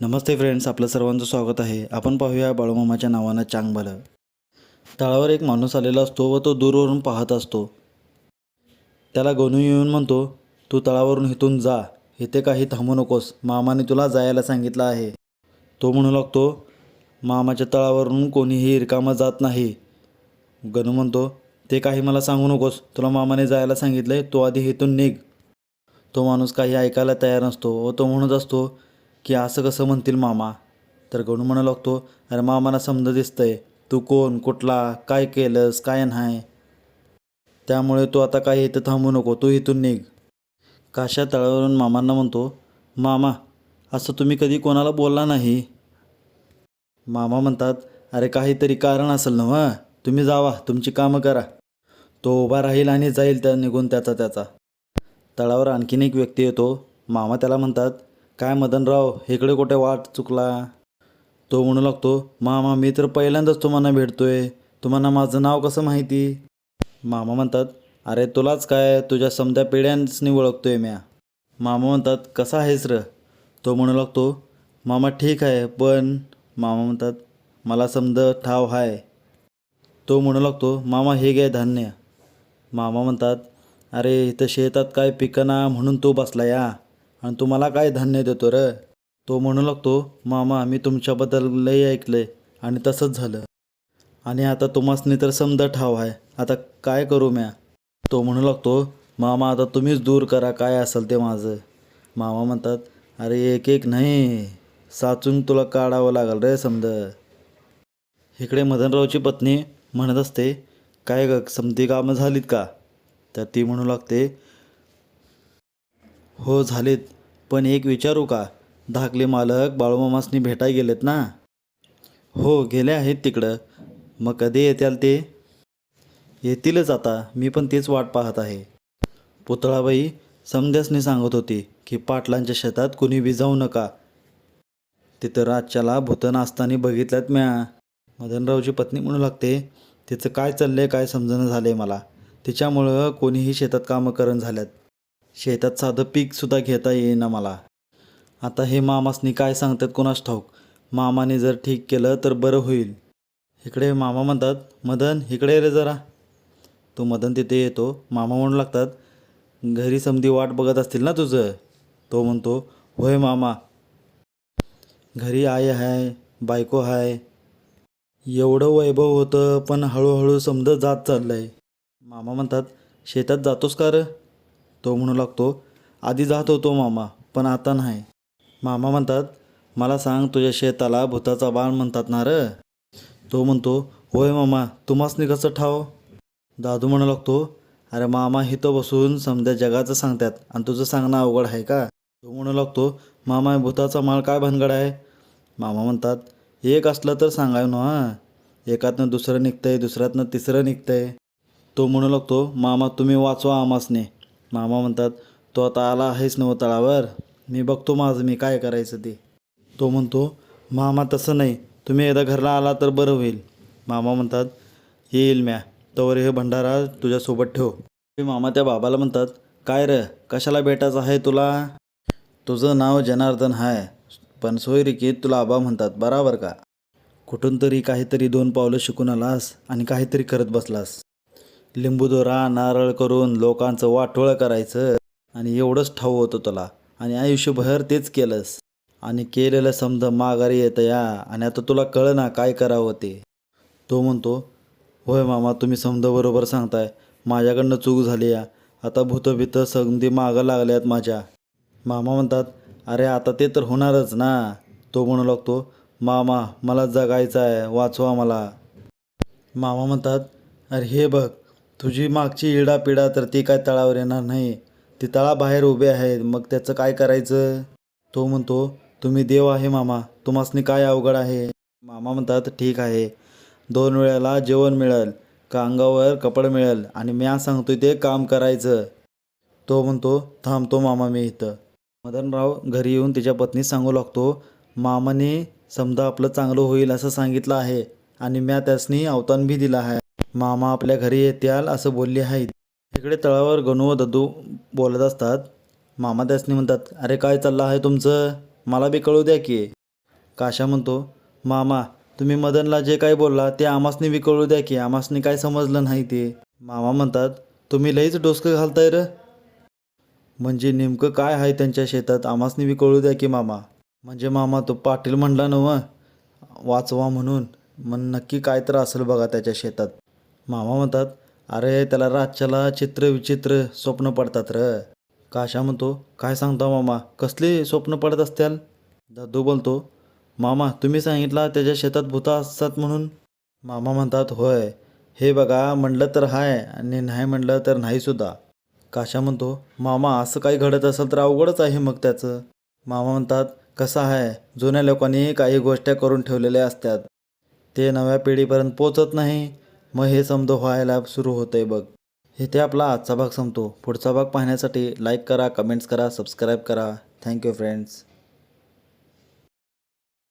नमस्ते friends आपलं सर्वांचं स्वागत आहे. आपण पाहूया बाळूमामाच्या नावानं चांगभलं तळावर एक माणूस आलेला असतो व तो दूरवरून पाहत असतो. त्याला गोनू येऊन म्हणतो तू तळावरून इथून जा. इथे काही थांबू नकोस. मामाने तुला जायला सांगितलं आहे. तो म्हणू लागतो मामाच्या तळावरून कोणीही रिकामं जात नाही. गणू म्हणतो ते काही मला सांगू नकोस. तुला मामाने जायला सांगितलं आहे तो आधी इथून निघ. तो माणूस काही ऐकायला तयार नसतो व तो म्हणत असतो की असं कसं म्हणतील मामा? तर गणू म्हणा लागतो अरे मामाला समजा दिसतंय तू कोण कुठला काय केलंस काय नाही? त्यामुळे तू आता काही इथं थांबू नको तू इथून निघ. काशा तळावरून मामांना म्हणतो मामा असं तुम्ही कधी कोणाला बोलला नाही? मामा म्हणतात अरे काहीतरी कारण असेल ना वा तुम्ही जावा तुमची कामं करा. तो उभा राहील आणि जाईल त्या निघून त्याचा त्याचा. तळावर आणखीन एक व्यक्ती येतो मामा त्याला म्हणतात काय मदनराव इकडे कुठे वाट चुकला? तो म्हणू लागतो मामा मी तर पहिल्यांदाच तुम्हाला भेटतोय. तुम्हाला माझं नाव कसं माहिती? मामा म्हणतात अरे तुलाच काय? तुझ्या समध्या पिढ्यांनी ओळखतोय म्या. मामा म्हणतात कसा आहेस र? तो म्हणू लागतो मामा ठीक आहे पण मामा म्हणतात मला समज ठाव हाय. तो म्हणू लागतो मामा हे घे धान्य. मामा म्हणतात अरे इथं शेतात काय पिकना म्हणून तो बसला या. आणि तुम्हाला काय धान्य देतो र? तो म्हणू लागतो मामा मी तुमच्याबद्दल लई आहे आणि तसंच झालं. आणि आता तुम्हासनी तर समजा ठाव आहे. आता काय करू म्या? तो म्हणू लागतो मामा आता तुम्हीच दूर करा काय असेल ते माझं. मामा म्हणतात अरे एक एक नाही. साचून तुला काढावं लागेल रे समज इकडे मदनरावची पत्नी म्हणत असते काय ग समधी कामं झालीत का? तर ती म्हणू लागते हो झालेत. पण एक विचारू का? धाकले मालक बाळूमामासनी भेटाय गेलेत ना? हो गेले आहेत तिकडं. मग कधी येत्याल ते? येतीलच आता. मी पण तेच वाट पाहत आहे. पुतळाबाई समध्यासनी सांगत होती की पाटलांच्या शेतात कुणी विजावू नका. तिथं रातच्याला भूतन असताना बघितल्यात म्या. मदनरावची पत्नी म्हणू लागते तिचं काय चाललंय काय समजणं झालंय मला. तिच्यामुळं कोणीही शेतात कामं करण झाल्यात. शेतात साधं पीकसुद्धा घेता येईना मला. आता हे मामासनी काय सांगतात कोणास ठाऊक? मामाने जर ठीक केलं तर बरं होईल. इकडे मामा म्हणतात मदन इकडे ये रे जरा. तो मदन तिथे येतो. मामा म्हणू लागतात घरी समधी वाट बघत असतील ना तुझं? तो म्हणतो होय मामा. घरी आई आहे बायको आहे एवढं वैभव होतं पण हळूहळू समजत जात चाललंय. मामा म्हणतात शेतात जातोस का र? तो म्हणू लागतो आधी जात होतो मामा पण आता नाही. मामा म्हणतात मला सांग तुझ्या शेताला भूताचा बाण म्हणतात ना र. तो म्हणतो होय मामा तुम्हासनी कसं ठाव? दादू म्हणू लागतो अरे मामा हिथं बसून समजा जगाचं सांगतात आणि तुझं सांगणं अवघड आहे का? तो म्हणू लागतो मामा भूताचा माळ काय भानगड आहे? मामा म्हणतात एक असलं तर सांगाय ना एकातनं दुसरं निघतंय दुसऱ्यातनं तिसरं निघतंय. तो म्हणू लागतो मामा तुम्ही वाचवा आमासने मामा म्हणतात तो आता आला आहेस नव तळावर? मी बघतो माझं मी काय करायचं ते. तो म्हणतो मामा तसं नाही तुम्ही एकदा घरला आला तर बरं होईल. मामा म्हणतात येईल म्या तवर हे भंडारा तुझ्यासोबत ठेव. ते मामा त्या बाबाला म्हणतात काय रे कशाला भेटायचं आहे तुला? तुझं नाव जनार्दन आहे पण सोयरिकीत तुला आबा म्हणतात बराबर का? कुठून तरी काहीतरी दोन पावलं शिकून आलास आणि काहीतरी करत बसलास. लिंबूदोरा नारळ करून लोकांचं वाटोळं करायचं आणि एवढंच ठाऊ होतं तुला. आणि आयुष्यभर तेच केलंस. आणि केलेलं समजा माघारी येतं या. आणि आता तुला कळं ना काय करावं ते. तो म्हणतो होय मामा तुम्ही समजा बरोबर सांगताय. माझ्याकडनं चूक झाली या. आता भूतं भीतं समधी मागं लागल्यात माझ्या. मामा म्हणतात अरे आता ते तर होणारच ना. तो म्हणू लागतो मामा मला जगायचं आहे वाचवा मला. मामा म्हणतात अरे हे बघ तुझी मागची इडापिडा तर ती काय तळावर येणार नाही. ती तळाबाहेर उभे आहेत मग त्याचं काय करायचं? तो म्हणतो तुम्ही देव आहे मामा. तुम्हासनी काय अवघड आहे? मामा म्हणतात ठीक आहे. दोन वेळेला जेवण मिळेल. का अंगावर कपड मिळेल? आणि म्या सांगतोय ते काम करायचं. तो म्हणतो थांबतो मामा मी इथं. मदनराव घरी येऊन तिच्या पत्नी सांगू लागतो मामाने समजा आपलं चांगलं होईल असं सांगितलं आहे. आणि म्या त्यासनी अवतान बी दिला आहे. मामा आपल्या घरी येत्याल असं बोलले आहेत इकडे तळावर गणू व ददू बोलत असतात. मामा त्यासनी म्हणतात अरे काय चाललं आहे तुमचं? मला बी कळू द्या की. काशा म्हणतो मामा तुम्ही मदनला जे काय बोलला ते आमासनी विकळू द्या की आमासनी काय समजलं नाही ते. मामा म्हणतात तुम्ही लईच डोसकं घालताय र. म्हणजे नेमकं काय आहे त्यांच्या शेतात आमासनी विकळू द्या की मामा. म्हणजे मामा तो पाटील म्हणला नव वाचवा म्हणून. मग नक्की काय तर असेल बघा त्याच्या शेतात. मामा म्हणतात अरे त्याला रातच्याला चित्र विचित्र स्वप्न पडतात र. काशा म्हणतो काय सांगता मामा कसले स्वप्न पडत असत्याल? दादू बोलतो मामा तुम्ही सांगितला त्याच्या शेतात भूता असतात म्हणून? मामा म्हणतात होय हे बघा म्हणलं तर हाय आणि नाही म्हणलं तर नाहीसुद्धा काशा म्हणतो मामा असं काही घडत असेल तर अवघडच आहे मग त्याचं. मामा म्हणतात कसं आहे जुन्या लोकांनी काही गोष्टी करून ठेवलेल्या असतात. ते नव्या पिढीपर्यंत पोचत नाही. मग हे समज व्हायला सुरू होतंय बघ. इथे आपला आजचा भाग संपतो. पुढचा भाग पाहण्यासाठी लाईक करा कमेंट्स करा सबस्क्राईब करा. Thank you friends